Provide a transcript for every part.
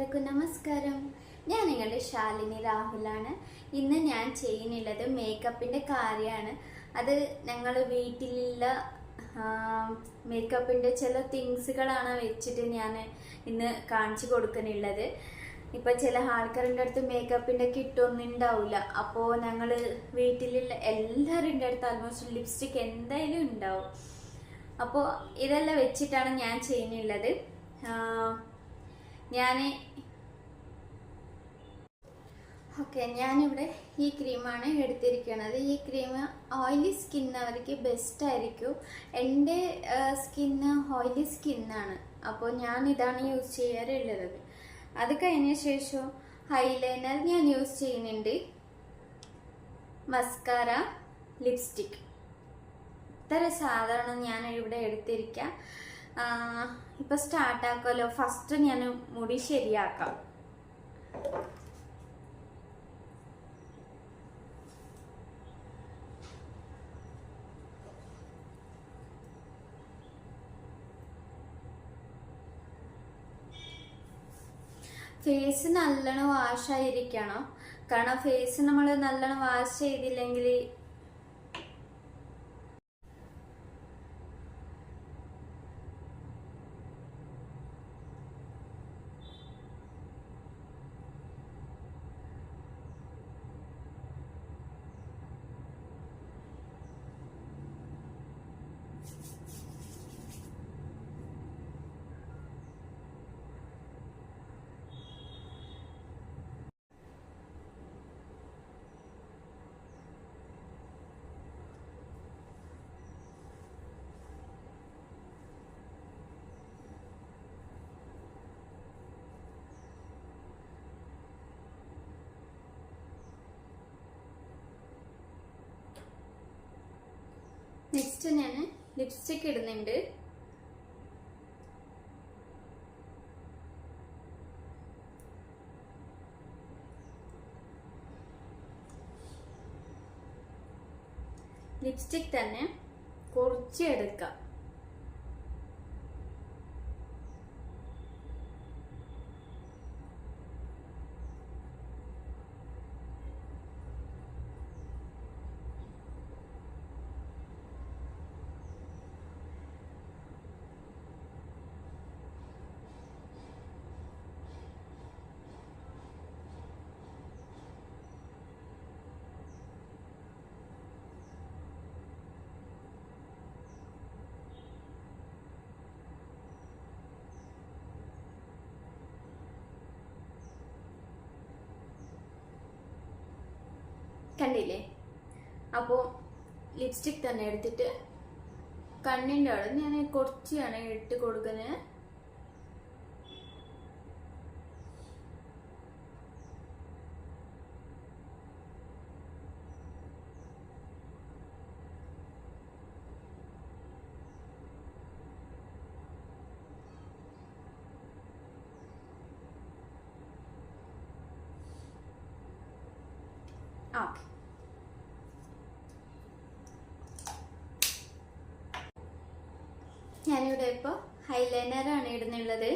എല്ലാവർക്കും നമസ്കാരം. ഞാൻ നിങ്ങളുടെ ശാലിനി രാഹുലാണ്. ഇന്ന് ഞാൻ ചെയ്യുന്നുള്ളത് മേക്കപ്പിന്റെ കാര്യമാണ് അത് ഞങ്ങൾ വീട്ടിലുള്ള മേക്കപ്പിന്റെ ചില തിങ്സുകളാണ് വെച്ചിട്ട് ഞാൻ ഇന്ന് കാണിച്ചു കൊടുക്കുന്നുള്ളത്. ഇപ്പം ചില ആൾക്കാരുടെ അടുത്ത് മേക്കപ്പിന്റെ കിട്ടൊന്നും ഉണ്ടാവില്ല അപ്പോൾ ഞങ്ങൾ വീട്ടിലുള്ള എല്ലാവരുടെ അടുത്ത് ആൾമോസ്റ്റ് ലിപ്സ്റ്റിക് എന്തായാലും ഉണ്ടാവും. അപ്പോൾ ഇതെല്ലാം വെച്ചിട്ടാണ് ഞാൻ ചെയ്യുന്നുള്ളത്. ഞാൻ ഓക്കെ ഞാനിവിടെ ഈ ക്രീമാണ് എടുത്തിരിക്കുന്നത് ഈ ക്രീം ഓയിലി സ്കിന്നവർക്ക് ബെസ്റ്റ് ആയിരിക്കും. എന്റെ സ്കിന്ന് ഓയിലി സ്കിന്നാണ്. അപ്പോൾ ഞാൻ ഇതാണ് യൂസ് ചെയ്യാറുള്ളത്. അത് കഴിഞ്ഞ ശേഷം ഹൈലൈനർ ഞാൻ യൂസ് ചെയ്യുന്നുണ്ട്. മസ്കാര ലിപ്സ്റ്റിക് ഇത്ര സാധാരണ ഞാൻ ഇവിടെ എടുത്തിരിക്കാം. ഇപ്പൊ സ്റ്റാർട്ടാക്കുമല്ലോ ഫസ്റ്റ് ഞാൻ മുടി ശരിയാക്കാം. ഫേസ് നല്ലോണം വാഷായിരിക്കണം കാരണം ഫേസ് നമ്മൾ നല്ലോണം വാഷ് ചെയ്തില്ലെങ്കിൽ നെക്സ്റ്റ് ഞാൻ ലിപ്സ്റ്റിക് ഇടുന്നുണ്ട്. ലിപ്സ്റ്റിക് തന്നെ കുറച്ച് എടുക്കാം. കണ്ടില്ലേ? അപ്പോൾ ലിപ്സ്റ്റിക് തന്നെ എടുത്തിട്ട് കണ്ണിന്റെ അവിടെ ഞാൻ കുറച്ചാണ് ഇട്ട് കൊടുക്കുന്നത് ഓക്കെ. ഞാനിവിടെ ഇപ്പോൾ ഹൈലൈനറാണ് ഇടുന്നുള്ളത്.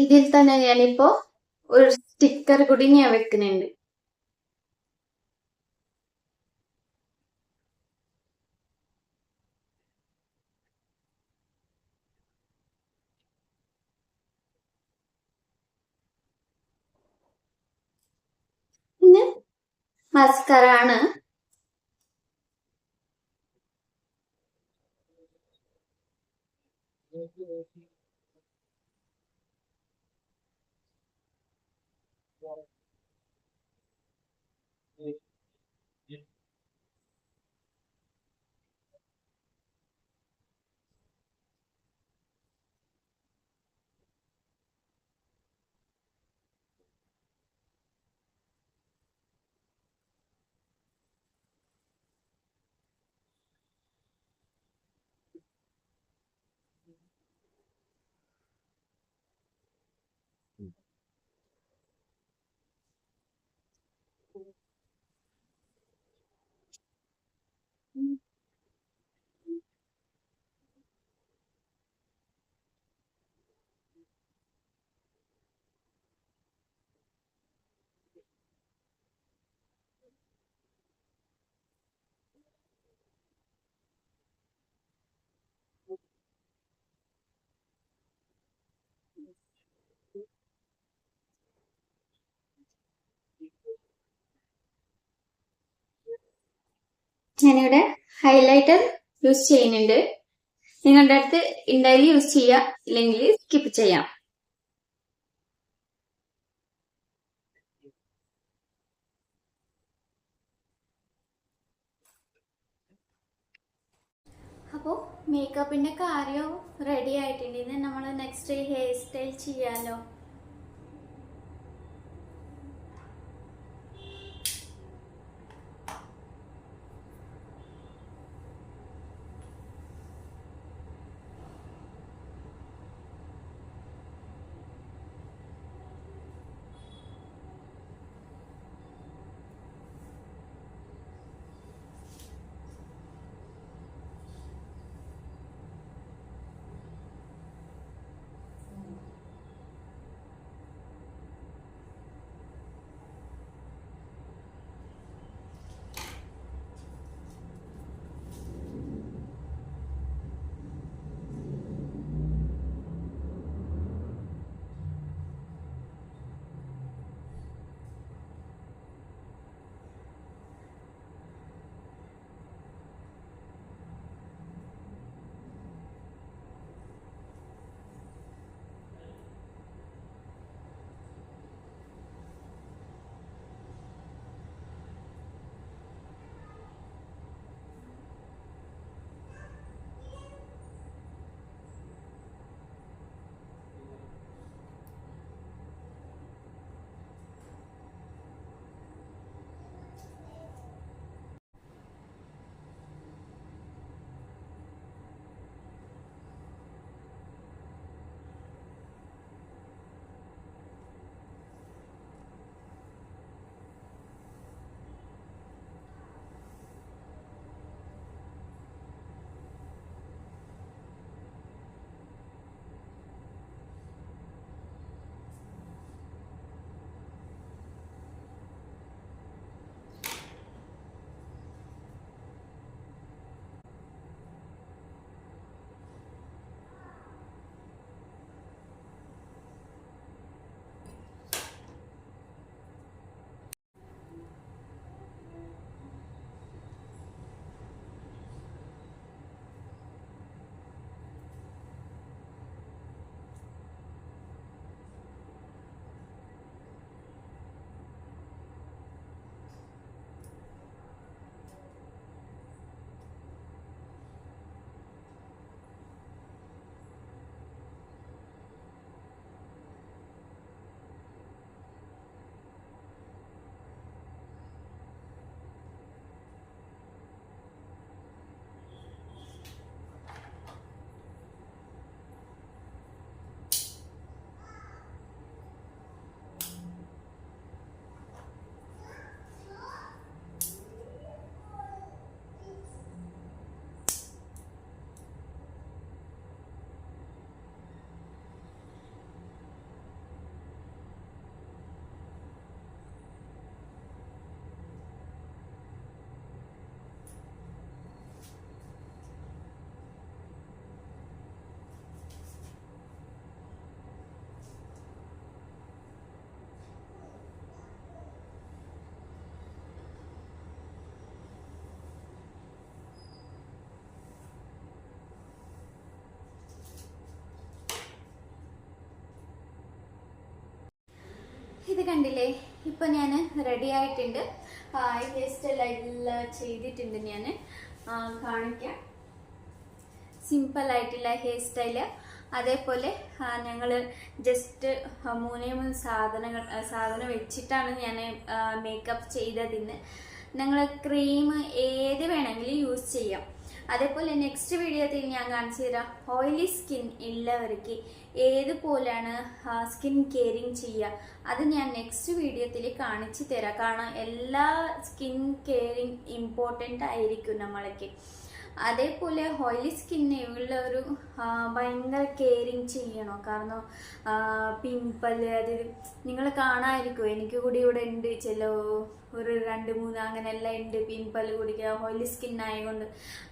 ഇതിൽ തന്നെ ഞാനിപ്പോ ഒരു സ്റ്റിക്കർ കൂടി ഞാൻ വെക്കുന്നുണ്ട്. പിന്നെ മസ്കറ ഞാനിവിടെ ഹൈലൈറ്റർ യൂസ് ചെയ്യുന്നുണ്ട്. നിങ്ങളുടെ അടുത്ത് ഉണ്ടായി യൂസ് ചെയ്യാം ഇല്ലെങ്കിൽ സ്കിപ്പ് ചെയ്യാം അപ്പോൾ മേക്കപ്പിന്റെ കാര്യം റെഡി ആയിട്ടുണ്ട്. ഇനി നമ്മൾ നെക്സ്റ്റ് ഹെയർ സ്റ്റൈൽ ചെയ്യാലോ. കണ്ടില്ലേ? ഇപ്പൊ ഞാൻ റെഡി ആയിട്ടുണ്ട്. ഹെയർ എല്ലാം ചെയ്തിട്ടുണ്ട് ഞാൻ കാണിക്കാം. സിമ്പിൾ ആയിട്ടുള്ള ഹെയർ സ്റ്റൈൽ അതേപോലെ ഞങ്ങൾ ജസ്റ്റ് മൂന്നേ മൂന്ന് സാധനങ്ങൾ സാധനം വെച്ചിട്ടാണ് ഞാൻ മേക്കപ്പ് ചെയ്തതിന്. നിങ്ങൾ ക്രീം ഏത് വേണമെങ്കിലും യൂസ് ചെയ്യാം. അതേപോലെ നെക്സ്റ്റ് വീഡിയോത്തിൽ ഞാൻ കാണിച്ചു തരാം ഓയിലി സ്കിൻ ഉള്ളവർക്ക് ഏതുപോലെയാണ് സ്കിൻ കെയറിങ് ചെയ്യുക അത് ഞാൻ നെക്സ്റ്റ് വീഡിയോത്തിൽ കാണിച്ചു തരാം. കാരണം എല്ലാ സ്കിൻ കെയറിങ് ഇമ്പോർട്ടന്റ് ആയിരിക്കും നമ്മൾക്ക് അതേപോലെ ഓയിലി സ്കിന്നെ ഉള്ളൊരു ആ, ഭയങ്കര കെയറിങ് ചെയ്യണം. കാരണം പിമ്പിൾ അത് നിങ്ങൾ കാണാതിരിക്കും എനിക്ക് കൂടി ഇവിടെ ഉണ്ട് ചില ഒരു രണ്ട് മൂന്ന് അങ്ങനെ എല്ലാം ഉണ്ട് പിമ്പിൾ കുടിക്കുക ഓയിലി സ്കിൻ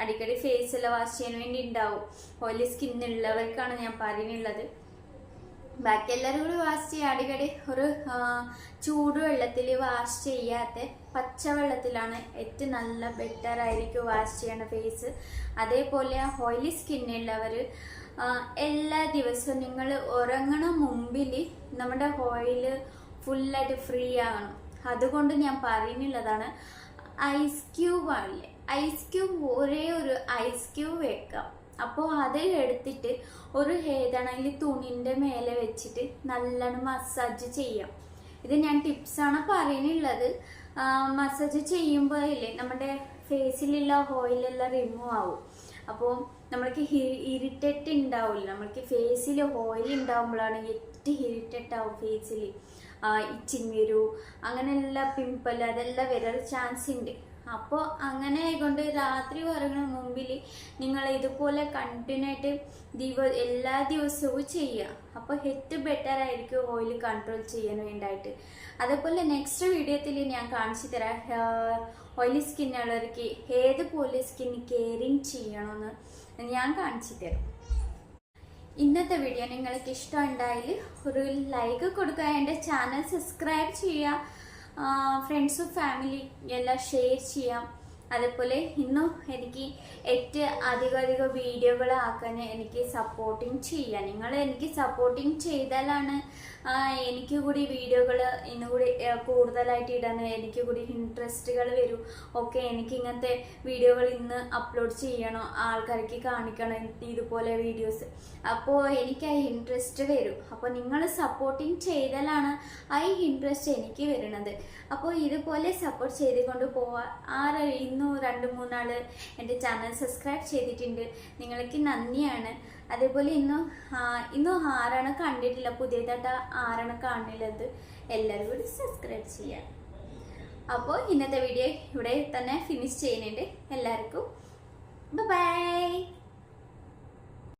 അടിക്കടി ഫേസ് എല്ലാം വാഷ് ചെയ്യാൻ വേണ്ടി ഉണ്ടാവും. ഓയിലി സ്കിന്നുള്ളവർക്കാണ് ഞാൻ പറയുന്നുള്ളത് ബാക്കി എല്ലാവരും കൂടി വാഷ് ചെയ്യുക അടിക്കടി ഒരു ചൂടുവെള്ളത്തിൽ വാഷ് ചെയ്യാത്ത പച്ചവെള്ളത്തിലാണ് ഏറ്റവും നല്ല ബെറ്റർ ആയിരിക്കും വാഷ് ചെയ്യണ ഫേസ് അതേപോലെ ഓയിലി സ്കിന്നുള്ളവർ എല്ലാ ദിവസവും നിങ്ങൾ ഉറങ്ങണ മുമ്പിൽ നമ്മുടെ ഓയിൽ ഫുള്ളായിട്ട് ഫ്രീ ആകണം. അതുകൊണ്ട് ഞാൻ പറയുന്നുള്ളതാണ് ഐസ് ക്യൂബ് ആണല്ലേ? ഐസ് ക്യൂബ് ഒരേ ഒരു ഐസ് ക്യൂബ് വെക്കാം. അപ്പോൾ അത് എടുത്തിട്ട് ഒരു ഏതാണെങ്കിൽ തുണിന്റെ മേലെ വെച്ചിട്ട് നല്ലോണം മസാജ് ചെയ്യാം. ഇത് ഞാൻ ടിപ്സാണ് പറയുന്നുള്ളത് മസാജ് ചെയ്യുമ്പോൾ ഇല്ലേ നമ്മുടെ ഫേസിലുള്ള ഓയിലെല്ലാം റിമൂവ് ആവും. അപ്പോൾ നമ്മൾക്ക് ഇരിറ്റേറ്റ് ഉണ്ടാവില്ല നമ്മൾക്ക് ഫേസിൽ ഓയിൽ ഉണ്ടാവുമ്പോഴാണ് ഏറ്റവും ഇറിറ്റേറ്റ് ആവും ഫേസിൽ ഇച്ചിങ് അങ്ങനെയുള്ള പിമ്പിൾ അതെല്ലാം വരാൻ ചാൻസ് ഉണ്ട്. അപ്പോൾ അങ്ങനെ കൊണ്ട് രാത്രി ഉറങ്ങുന്ന മുമ്പിൽ നിങ്ങൾ ഇതുപോലെ കണ്ടിന്യൂ ആയിട്ട് എല്ലാ ദിവസവും ചെയ്യുക അപ്പോൾ ഏറ്റവും ബെറ്റർ ആയിരിക്കും ഓയിൽ കൺട്രോൾ ചെയ്യാൻ വേണ്ടിയിട്ട്. അതേപോലെ നെക്സ്റ്റ് വീഡിയോത്തിൽ ഞാൻ കാണിച്ചു തരാം ഓയിലി സ്കിന്നുള്ളവർക്ക് ഏതുപോലെ സ്കിൻ കെയറിങ് ചെയ്യണമെന്ന് ഞാൻ കാണിച്ചു തരാം. ഇന്നത്തെ വീഡിയോ നിങ്ങൾക്ക് ഇഷ്ടമുണ്ടായാൽ ഒരു ലൈക്ക് കൊടുക്കുക എന്റെ ചാനൽ സബ്സ്ക്രൈബ് ചെയ്യുക. ഫ്രണ്ട്സും ഫാമിലി എല്ലാം ഷെയർ ചെയ്യാം. അതേപോലെ ഇന്നും എനിക്ക് ഏറ്റവും അധികം അധികം വീഡിയോകൾ ആക്കാൻ എനിക്ക് സപ്പോർട്ടിങ് ചെയ്യാം. നിങ്ങൾ എനിക്ക് സപ്പോർട്ടിങ് ചെയ്താലാണ് എനിക്ക് കൂടി വീഡിയോകൾ ഇന്നുകൂടി കൂടുതലായിട്ട് ഇടാൻ എനിക്ക് കൂടി ഇൻട്രസ്റ്റുകൾ വരും. ഓക്കെ എനിക്ക് ഇങ്ങനത്തെ വീഡിയോകൾ ഇന്ന് അപ്ലോഡ് ചെയ്യണം ആൾക്കാർക്ക് കാണിക്കണം ഇതുപോലെ വീഡിയോസ് അപ്പോൾ എനിക്ക് ആ ഇൻട്രസ്റ്റ് വരും. അപ്പോൾ നിങ്ങൾ സപ്പോർട്ടിങ് ചെയ്തലാണ് ആ ഇൻട്രസ്റ്റ് എനിക്ക് വരുന്നത്. അപ്പോൾ ഇതുപോലെ സപ്പോർട്ട് ചെയ്തുകൊണ്ട് പോവാ. ആറ് ഇന്നും രണ്ട് മൂന്നാൾ എന്റെ ചാനൽ സബ്സ്ക്രൈബ് ചെയ്തിട്ടുണ്ട്. നിങ്ങൾക്ക് നന്ദിയാണ്. അതേപോലെ ഇന്നും ഇന്നും ആരാണ് കണ്ടിട്ടില്ല പുതിയതായിട്ട് ആരാണ് കാണുന്നത് എല്ലാവരും കൂടി സബ്സ്ക്രൈബ് ചെയ്യാം. അപ്പോൾ ഇന്നത്തെ വീഡിയോ ഇവിടെ തന്നെ ഫിനിഷ് ചെയ്യുന്നുണ്ട്. എല്ലാവർക്കും ബൈ